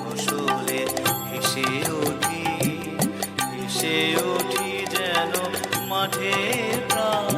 ফসলে হেসে উঠি হেসে উঠি যেন মাঠে প্রাণ।